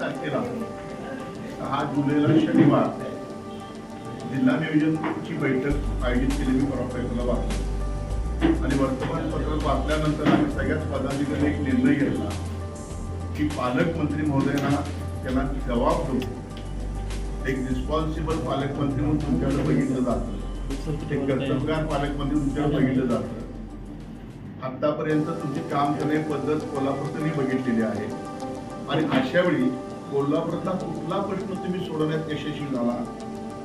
तारखेला सहा जुलैला शनिवार जिल्हा नियोजनची बैठक आयोजित केली मी परवा पेपरला वाचलं आणि वर्तमानपत्र वाचल्यानंतर आम्ही सगळ्याच पदाधिकारी एक निर्णय घेतला की पालकमंत्री महोदयांना त्यांना जबाब देऊ एक रिस्पॉन्सिबल पालकमंत्री म्हणून तुमच्याकडे बघितलं जातं. एक कर्तव्यगार पालकमंत्री तुमच्याकडे बघितलं जातं. आतापर्यंत तुमची काम करण्याची पद्धत कोल्हापूरनी बघितलेली आहे. आणि अशा वेळी कोल्हापूरला कुठला प्रश्न तुम्ही सोडवण्यात यशस्वी झाला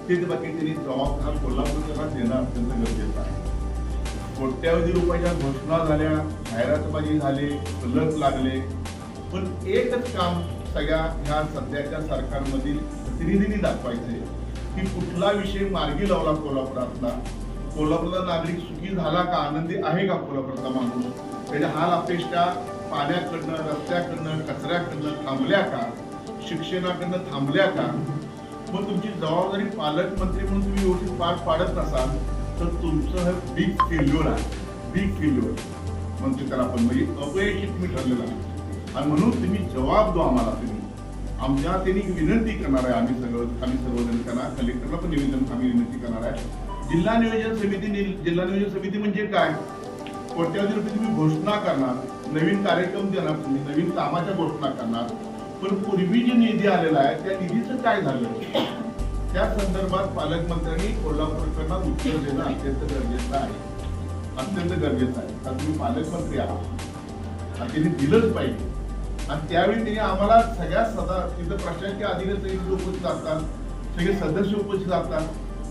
ते बाकी त्यांनी जबाबदार कोल्हापूरकरांना देणं अत्यंत गरजेचं आहे. कोट्यावधी रुपयाच्या घोषणा झाल्या जाहिरातबाजी झाले लस लागले. पण एकच काम सगळ्या ह्या सध्याच्या सरकारमधील प्रतिनिधींनी दाखवायचे की कुठला विषय मार्गी लावला कोल्हापुरातला कोल्हापूरचा नागरिक सुखी झाला का? आनंदी आहे का कोल्हापूरचा माणूस? त्याच्या हाल अपेक्षा पाण्याकडनं रस्त्याकडनं कचऱ्याकडनं थांबल्या का? शिक्षणाकडनं थांबल्या का? मग तुमची जबाबदारी पालकमंत्री म्हणून तुम्ही व्यवस्थित पार पाडत नसाल तर तुमचं हे बिग फेल्युअर आहे. बिग फेल्युअर म्हणतो त्याला आपण म्हणजे अपयशी तुम्ही ठरलेला आहे. आणि म्हणून तुम्ही जबाब दो आम्हाला तुम्ही. आमच्या त्यांनी विनंती करणार आहे आम्ही सगळं आम्ही सर्वजण त्यांना कलेक्टरला पण निवेदन आम्ही विनंती करणार आहे. जिल्हा नियोजन समिती जिल्हा नियोजन समिती म्हणजे काय? कोट्यावधी रुपये तुम्ही घोषणा करणार नवीन कार्यक्रम देणार तुम्ही नवीन कामाच्या घोषणा करणार. पण पूर्वी जे निधी आलेला आहे त्या निधीचं काय झालं? त्या संदर्भात पालकमंत्र्यांनी कोल्हापूरकरांना उत्तर देणं अत्यंत गरजेचं आहे. अत्यंत गरजेचं आहे. कारण तुम्ही पालकमंत्री आहात. आणि त्यांनी दिलंच पाहिजे. आणि त्यावेळी त्यांनी आम्हाला सगळ्या सदा तिथं प्रशासकीय अधिकारी सगळे उपस्थित असतात सगळे सदस्य उपस्थित असतात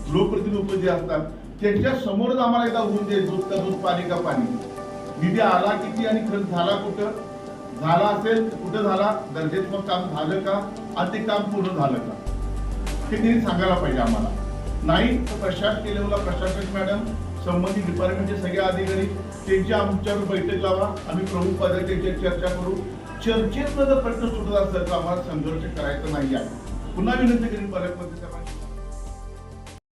लोकप्रतिनिधी जे असतात त्यांच्या समोरच आम्हाला एकदा होऊन दे दूध का दूध पाणी का पाणी. निधी आला किती आणि खर्च झाला कुठं? झाला असेल कुठं झाला? दर्जेत्मक काम झालं का? आणि ते काम पूर्ण झालं का? हे त्यांनी सांगायला पाहिजे आम्हाला. नाही तर प्रशासकीय लेवलला प्रशासक मॅडम संबंधित डिपार्टमेंटचे सगळे अधिकारी त्यांची आमच्यावर बैठक लावा. आम्ही प्रमुख पदाधिकाऱ्यांची चर्चा करू. चर्चेतनं जर प्रश्न सुटत असेल तर आम्हाला संघर्ष करायचा नाही आहे. पुन्हा विनंती करीन पालकमंत्री साहेबांनी